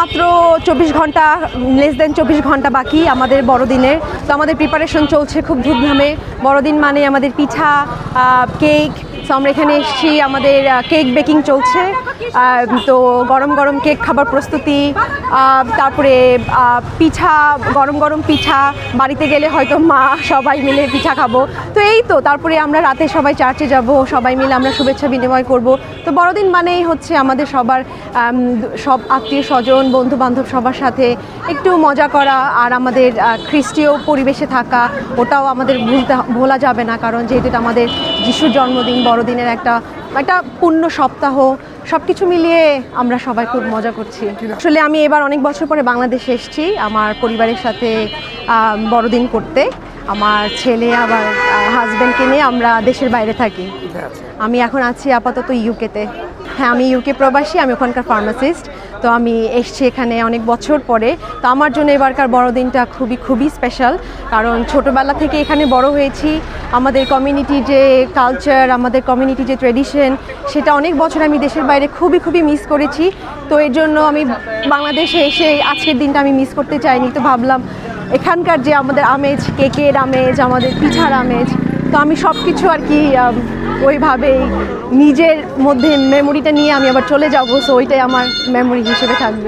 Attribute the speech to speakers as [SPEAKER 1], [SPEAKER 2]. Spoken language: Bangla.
[SPEAKER 1] মাত্র চব্বিশ ঘণ্টা লেস দেন চব্বিশ ঘণ্টা বাকি আমাদের বড়দিনের। তো আমাদের প্রিপারেশন চলছে খুব ধুমধামে। বড়দিন মানে আমাদের পিঠা কেক তো আমরা এখানে এসেছি, আমাদের কেক বেকিং চলছে। তো গরম গরম কেক খাবার প্রস্তুতি তারপরে পিঠা, গরম গরম পিঠা, বাড়িতে গেলে হয়তো মা সবাই মিলে পিঠা খাব। তো এই তো, তারপরে আমরা রাতে সবাই চার্চে যাব, সবাই মিলে আমরা শুভেচ্ছা বিনিময় করব। তো বড়দিন মানেই হচ্ছে আমাদের সবার সব আত্মীয় স্বজন বন্ধু বান্ধব সবার সাথে একটু মজা করা, আর আমাদের খ্রিস্টীয় পরিবেশে থাকা ওটাও আমাদের ভুলতে ভোলা যাবে না। কারণ যেহেতু এটা আমাদের যিশুর জন্মদিন বড়দিনের একটা একটা পূর্ণ সপ্তাহ সব কিছু মিলিয়ে আমরা সবাই খুব মজা করছি। আসলে আমি এবার অনেক বছর পরে বাংলাদেশে এসেছি আমার পরিবারের সাথে বড়দিন করতে। আমার ছেলে আবার হাজব্যান্ডকে নিয়ে আমরা দেশের বাইরে থাকি। আমি এখন আছি আপাতত ইউকেতে হ্যাঁ আমি ইউকে প্রবাসী আমি ওখানকার ফার্মাসিস্ট তো আমি এসছি এখানে অনেক বছর পরে। তো আমার জন্য এবারকার বড়দিনটা খুবই খুবই স্পেশাল কারণ ছোটোবেলা থেকে এখানে বড় হয়েছি। আমাদের কমিউনিটি যে কালচার আমাদের কমিউনিটি যে ট্রেডিশন সেটা অনেক বছর আমি দেশের বাইরে খুবই খুবই মিস করেছি। তো এর জন্য আমি বাংলাদেশে এসে আজকের দিনটা আমি মিস করতে চাইনি। তো ভাবলাম এখানকার যে আমাদের আমেজ, কেকের আমেজ, আমাদের পিঠার আমেজ, তো আমি সব কিছু আর কি ওইভাবেই নিজের মধ্যে মেমোরিটা নিয়ে আমি আবার চলে যাব সো ওইটাই আমার মেমোরি হিসেবে থাকবে।